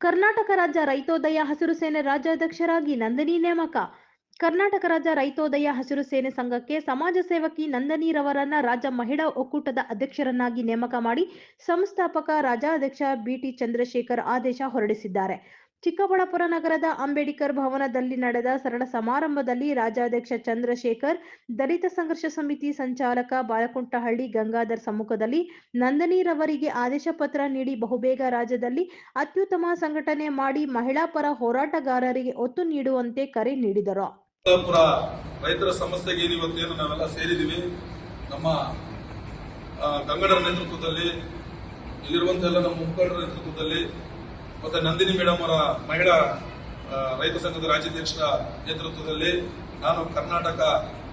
ಕರ್ನಾಟಕ ರಾಜ್ಯ ರೈತೋದಯ ಹಸಿರು ಸೇನೆ ರಾಜ್ಯಾಧ್ಯಕ್ಷರಾಗಿ ನಂದಿನಿ ನೇಮಕ. ಕರ್ನಾಟಕ ರಾಜ್ಯ ರೈತೋದಯ ಹಸಿರು ಸೇನೆ ಸಂಘಕ್ಕೆ ಸಮಾಜ ಸೇವಕಿ ನಂದಿನಿ ರವರನ್ನ ರಾಜ್ಯ ಮಹಿಳಾ ಒಕ್ಕೂಟದ ಅಧ್ಯಕ್ಷರನ್ನಾಗಿ ನೇಮಕ ಮಾಡಿ ಸಂಸ್ಥಾಪಕ ರಾಜ್ಯಾಧ್ಯಕ್ಷ ಬಿಟಿ ಚಂದ್ರಶೇಖರ್ ಆದೇಶ ಹೊರಡಿಸಿದ್ದಾರೆ. ಚಿಕ್ಕಬಳ್ಳಾಪುರ ನಗರದ ಅಂಬೇಡ್ಕರ್ ಭವನದಲ್ಲಿ ನಡೆದ ಸರಳ ಸಮಾರಂಭದಲ್ಲಿ ರಾಜ್ಯಾಧ್ಯಕ್ಷ ಚಂದ್ರಶೇಖರ್, ದಲಿತ ಸಂಘರ್ಷ ಸಮಿತಿ ಸಂಚಾಲಕ ಬಾಲಕುಂಟಹಳ್ಳಿ ಗಂಗಾಧರ್ ಸಮ್ಮುಖದಲ್ಲಿ ನಂದನಿರವರಿಗೆ ಆದೇಶ ಪತ್ರ ನೀಡಿ ಬಹುಬೇಗ ರಾಜ್ಯದಲ್ಲಿ ಅತ್ಯುತ್ತಮ ಸಂಘಟನೆ ಮಾಡಿ ಮಹಿಳಾ ಪರ ಹೋರಾಟಗಾರರಿಗೆ ಒತ್ತು ನೀಡುವಂತೆ ಕರೆ ನೀಡಿದರು. ರೈತರ ಸಮಸ್ಯೆಗೆ ನಾವೆಲ್ಲ ಸೇರಿದೀವಿ ನಮ್ಮ ಗಂಗಡರ ನೇತೃತ್ವದಲ್ಲಿ ನಮ್ಮ ಮುಖಂಡರ ನೇತೃತ್ವದಲ್ಲಿ ಮತ್ತೆ ನಂದಿನಿ ಮೇಡಮ್ ಅವರ ಮಹಿಳಾ ರೈತ ಸಂಘದ ರಾಜ್ಯಾಧ್ಯಕ್ಷರ ನೇತೃತ್ವದಲ್ಲಿ ನಾನು ಕರ್ನಾಟಕ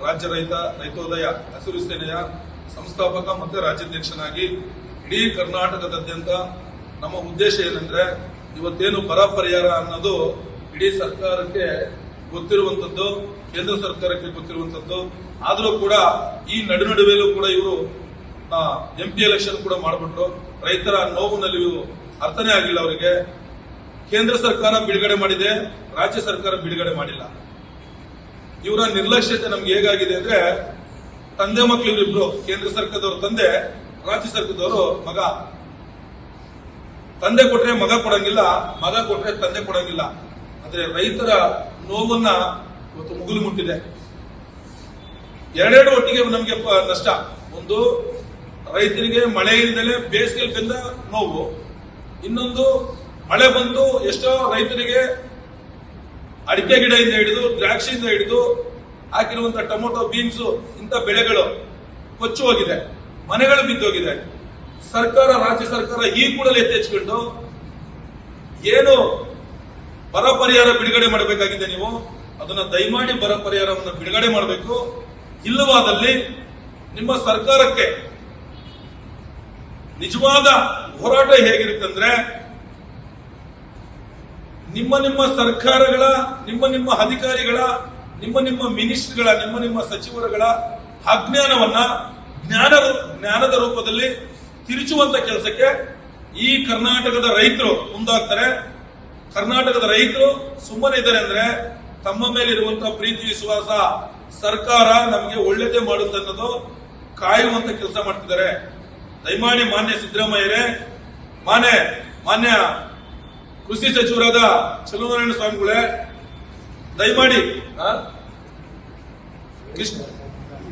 ರಾಜ್ಯ ರೈತ ರೈತೋದಯ ಹಸಿರು ಸೇನೆಯ ಸಂಸ್ಥಾಪಕ ಮತ್ತು ರಾಜ್ಯಾಧ್ಯಕ್ಷನಾಗಿ ಇಡೀ ಕರ್ನಾಟಕದಾದ್ಯಂತ ನಮ್ಮ ಉದ್ದೇಶ ಏನಂದ್ರೆ ಇವತ್ತೇನು ಬರ ಪರಿಹಾರ ಅನ್ನೋದು ಇಡೀ ಸರ್ಕಾರಕ್ಕೆ ಗೊತ್ತಿರುವಂತದ್ದು ಕೇಂದ್ರ ಸರ್ಕಾರಕ್ಕೆ ಗೊತ್ತಿರುವಂತದ್ದು ಆದರೂ ಕೂಡ ಈ ನಡು ನಡುವೆಯಲ್ಲೂ ಕೂಡ ಇವರು ಎಂ ಪಿ ಎಲೆಕ್ಷನ್ ಕೂಡ ಮಾಡಿಬಿಟ್ರು. ರೈತರ ನೋವಿನಲ್ಲಿ ಇವು ಅರ್ಥನೇ ಆಗಿಲ್ಲ ಅವರಿಗೆ. ಕೇಂದ್ರ ಸರ್ಕಾರ ಬಿಡುಗಡೆ ಮಾಡಿದೆ, ರಾಜ್ಯ ಸರ್ಕಾರ ಬಿಡುಗಡೆ ಮಾಡಿಲ್ಲ. ಇವರ ನಿರ್ಲಕ್ಷ್ಯತೆ ನಮ್ಗೆ ಹೇಗಾಗಿದೆ ಅಂದ್ರೆ, ತಂದೆ ಮಕ್ಕಳು ಇವರಿಬ್ರು, ಕೇಂದ್ರ ಸರ್ಕಾರದವರು ತಂದೆ, ರಾಜ್ಯ ಸರ್ಕಾರದವರು ಮಗ. ತಂದೆ ಕೊಟ್ರೆ ಮಗ ಕೊಡಂಗಿಲ್ಲ, ಮಗ ಕೊಟ್ರೆ ತಂದೆ ಕೊಡಂಗಿಲ್ಲ. ಆದ್ರೆ ರೈತರ ನೋವನ್ನ ಇವತ್ತು ಮುಗಿಲು ಮುಟ್ಟಿದೆ. ಎರಡೆರಡು ಒಟ್ಟಿಗೆ ನಮಗೆ ನಷ್ಟ. ಒಂದು, ರೈತರಿಗೆ ಮಳೆ ಇಲ್ದಲೆ ಬೇಸಿಗೆ ಬೆಂದ ನೋವು. ಇನ್ನೊಂದು ಮಳೆ ಬಂದು ಎಷ್ಟೋ ರೈತರಿಗೆ ಅಡಿಕೆ ಗಿಡದಿಂದ ಹಿಡಿದು ದ್ರಾಕ್ಷಿಯಿಂದ ಹಿಡಿದು ಹಾಕಿರುವಂತ ಟೊಮೊಟೊ, ಬೀನ್ಸ್ ಇಂಥ ಬೆಳೆಗಳು ಕೊಚ್ಚು ಹೋಗಿದೆ, ಮನೆಗಳು ಬಿದ್ದೋಗಿದೆ. ಸರ್ಕಾರ, ರಾಜ್ಯ ಸರ್ಕಾರ ಈ ಕೂಡಲೇ ಎತ್ತೆಚ್ಕೊಂಡು ಏನು ಬರ ಪರಿಹಾರ ಬಿಡುಗಡೆ ಮಾಡಬೇಕಾಗಿದೆ ನೀವು, ಅದನ್ನ ದಯಮಾಡಿ ಬರ ಪರಿಹಾರವನ್ನು ಬಿಡುಗಡೆ ಮಾಡಬೇಕು. ಇಲ್ಲವಾದಲ್ಲಿ ನಿಮ್ಮ ಸರ್ಕಾರಕ್ಕೆ ನಿಜವಾದ ಹೋರಾಟ ಹೇಗಿರುತ್ತಂದ್ರೆ ನಿಮ್ಮ ನಿಮ್ಮ ಸರ್ಕಾರಗಳ, ನಿಮ್ಮ ನಿಮ್ಮ ಅಧಿಕಾರಿಗಳ, ನಿಮ್ಮ ನಿಮ್ಮ ಮಿನಿಸ್ಟ್ರಿಗಳ, ನಿಮ್ಮ ನಿಮ್ಮ ಸಚಿವರುಗಳ ಅಜ್ಞಾನವನ್ನ ಜ್ಞಾನ ಜ್ಞಾನದ ರೂಪದಲ್ಲಿ ತಿರುಚುವಂತ ಕೆಲಸಕ್ಕೆ ಈ ಕರ್ನಾಟಕದ ರೈತರು ಮುಂದಾಗ್ತಾರೆ. ಕರ್ನಾಟಕದ ರೈತರು ಸುಮ್ಮನೆ ಇದ್ದಾರೆ ಅಂದ್ರೆ ತಮ್ಮ ಮೇಲಿರುವಂತಹ ಪ್ರೀತಿ, ವಿಶ್ವಾಸ ಸರ್ಕಾರ ನಮಗೆ ಒಳ್ಳೇದೇ ಮಾಡುತ್ತೆ ಅನ್ನೋದು ಕಾಯುವಂತ ಕೆಲಸ ಮಾಡ್ತಿದ್ದಾರೆ. ದಯಮಾಡಿ ಮಾನ್ಯ ಸಿದ್ದರಾಮಯ್ಯರೇ, ಮಾನ್ಯ ಮಾನ್ಯ ಕೃಷಿ ಸಚಿವರಾದ ಚಲುವನಾರಾಯಣ ಸ್ವಾಮಿಗಳೇ, ದಯಮಾಡಿ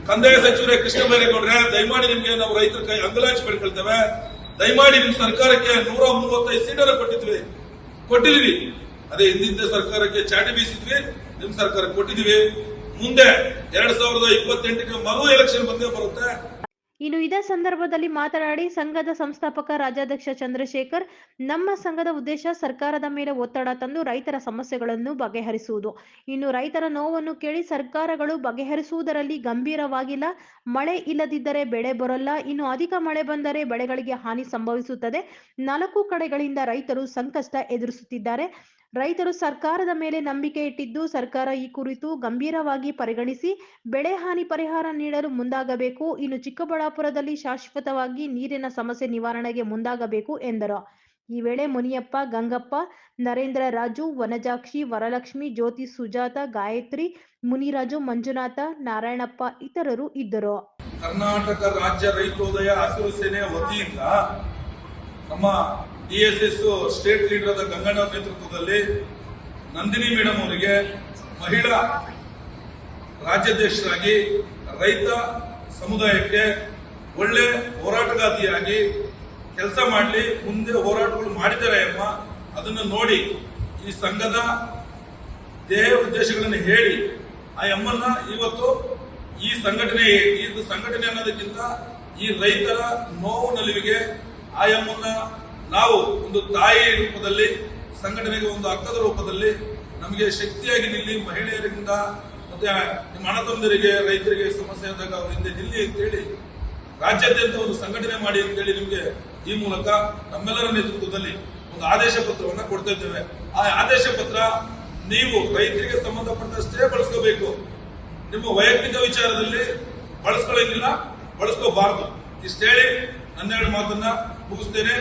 ಕಂದಾಯ ಸಚಿವರೇ ಕೃಷ್ಣ ಬೈರೇಗೌಡ್ರೆ, ದಯಮಾಡಿ ನಿಮ್ಗೆ ನಾವು ರೈತರ ಕೈ ಅಂಗಲಾಚಿ ಬೆಳ್ಕೊಳ್ತೇವೆ ದಯಮಾಡಿ ನಿಮ್ ಸರ್ಕಾರಕ್ಕೆ ನೂರ ಮೂವತ್ತೈದು ಸೀಟನ್ನು ಕೊಟ್ಟಿದ್ವಿ. ಕೊಟ್ಟಿದ್ವಿ ಅದೇ ಹಿಂದಿನ ಸರ್ಕಾರಕ್ಕೆ ಚಾಟಿ ಬೀಸಿದ್ವಿ, ನಿಮ್ ಸರ್ಕಾರಕ್ಕೆ ಕೊಟ್ಟಿದ್ವಿ ಮುಂದೆ ಎರಡ್ ಸಾವಿರದ ಇಪ್ಪತ್ತೆಂಟಕ್ಕೆ ಮರು ಎಲೆಕ್ಷನ್ ಬಂದೇ ಬರುತ್ತೆ. ಇನ್ನು ಇದೇ ಸಂದರ್ಭದಲ್ಲಿ ಮಾತನಾಡಿ ಸಂಘದ ಸಂಸ್ಥಾಪಕ ರಾಜ್ಯಾಧ್ಯಕ್ಷ ಚಂದ್ರಶೇಖರ್, ನಮ್ಮ ಸಂಘದ ಉದ್ದೇಶ ಸರ್ಕಾರದ ಮೇಲೆ ಒತ್ತಡ ತಂದು ರೈತರ ಸಮಸ್ಯೆಗಳನ್ನು ಬಗೆಹರಿಸುವುದು. ಇನ್ನು ರೈತರ ನೋವನ್ನು ಕೇಳಿ ಸರ್ಕಾರಗಳು ಬಗೆಹರಿಸುವುದರಲ್ಲಿ ಗಂಭೀರವಾಗಿಲ್ಲ. ಮಳೆ ಇಲ್ಲದಿದ್ದರೆ ಬೆಳೆ ಬರಲ್ಲ. ಇನ್ನು ಅಧಿಕ ಮಳೆ ಬಂದರೆ ಬೆಳೆಗಳಿಗೆ ಹಾನಿ ಸಂಭವಿಸುತ್ತದೆ. ನಾಲ್ಕು ಕಡೆಗಳಿಂದ ರೈತರು ಸಂಕಷ್ಟ ಎದುರಿಸುತ್ತಿದ್ದಾರೆ. ರೈತರು ಸರ್ಕಾರದ ಮೇಲೆ ನಂಬಿಕೆ ಇಟ್ಟಿದ್ದು ಸರ್ಕಾರ ಈ ಕುರಿತು ಗಂಭೀರವಾಗಿ ಪರಿಗಣಿಸಿ ಬೆಳೆ ಹಾನಿ ಪರಿಹಾರ ನೀಡಲು ಮುಂದಾಗಬೇಕು. ಇನ್ನು ಚಿಕ್ಕಬಳ್ಳಾಪುರದಲ್ಲಿ ಶಾಶ್ವತವಾಗಿ ನೀರಿನ ಸಮಸ್ಯೆ ನಿವಾರಣೆಗೆ ಮುಂದಾಗಬೇಕು ಎಂದರು. ಈ ವೇಳೆ ಮುನಿಯಪ್ಪ, ಗಂಗಪ್ಪ, ನರೇಂದ್ರ ರಾಜು, ವನಜಾಕ್ಷಿ, ವರಲಕ್ಷ್ಮಿ, ಜ್ಯೋತಿ ಸುಜಾತ, ಗಾಯತ್ರಿ, ಮುನಿರಾಜು, ಮಂಜುನಾಥ, ನಾರಾಯಣಪ್ಪ ಇತರರು ಇದ್ದರು. ಕರ್ನಾಟಕ ರಾಜ್ಯ ರೈತೋದಯ ಹಸಿರು ಸೇನೆ ವತಿಯಿಂದ ನಮ್ಮ ಡಿ ಸ್ಟೇಟ್ ಲೀಡರ್ ಆದ ಗಂಗಣ್ಣ ನೇತೃತ್ವದಲ್ಲಿ ನಂದಿನಿ ಮೇಡಮ್ ಅವರಿಗೆ ಮಹಿಳಾ ರಾಜ್ಯಾಧ್ಯಕ್ಷರಾಗಿ, ರೈತ ಸಮುದಾಯಕ್ಕೆ ಒಳ್ಳೆ ಹೋರಾಟಗಾತಿಯಾಗಿ ಕೆಲಸ ಮಾಡಲಿ, ಮುಂದೆ ಹೋರಾಟಗಳು ಮಾಡಿದ್ದಾರೆ ಅಮ್ಮ. ಅದನ್ನು ನೋಡಿ ಈ ಸಂಘದ ಧ್ಯೇಯ ಉದ್ದೇಶಗಳನ್ನು ಹೇಳಿ ಆ ಎಮ್ಮನ್ನ ಇವತ್ತು ಈ ಸಂಘಟನೆ ಈ ಸಂಘಟನೆ ಅನ್ನೋದಕ್ಕಿಂತ ಈ ರೈತರ ನೋವು ನಲಿವಿಗೆ ಆ ಎಮ್ಮನ್ನ ನಾವು ಒಂದು ತಾಯಿ ರೂಪದಲ್ಲಿ, ಸಂಘಟನೆಗೆ ಒಂದು ಅಕ್ಕದ ರೂಪದಲ್ಲಿ ನಮಗೆ ಶಕ್ತಿಯಾಗಿ ನಿಲ್ಲಿ ಮಹಿಳೆಯರಿಂದ ಮತ್ತೆ ನಿಮ್ಮ ಅಣ್ಣ ರೈತರಿಗೆ ಸಮಸ್ಯೆ ಆದಾಗ ಅವರಿಂದ ನಿಲ್ಲಿ ಅಂತೇಳಿ, ರಾಜ್ಯಾದ್ಯಂತ ಒಂದು ಸಂಘಟನೆ ಮಾಡಿ ಅಂತೇಳಿ ನಿಮಗೆ ಈ ಮೂಲಕ ನಮ್ಮೆಲ್ಲರ ನೇತೃತ್ವದಲ್ಲಿ ಒಂದು ಆದೇಶ ಪತ್ರವನ್ನು ಕೊಡ್ತಾ ಇದ್ದೇವೆ. ಆ ಆದೇಶ ಪತ್ರ ನೀವು ರೈತರಿಗೆ ಸಂಬಂಧಪಟ್ಟಷ್ಟೇ ಬಳಸ್ಕೋಬೇಕು. ನಿಮ್ಮ ವೈಯಕ್ತಿಕ ವಿಚಾರದಲ್ಲಿ ಬಳಸ್ಕೊಳ್ಳೋದಿಲ್ಲ ಬಳಸ್ಕೋಬಾರ್ದು. ಇಷ್ಟೇಳಿ ಹನ್ನೆರಡು ಮಾತನ್ನ ಮುಗಿಸ್ತೇನೆ.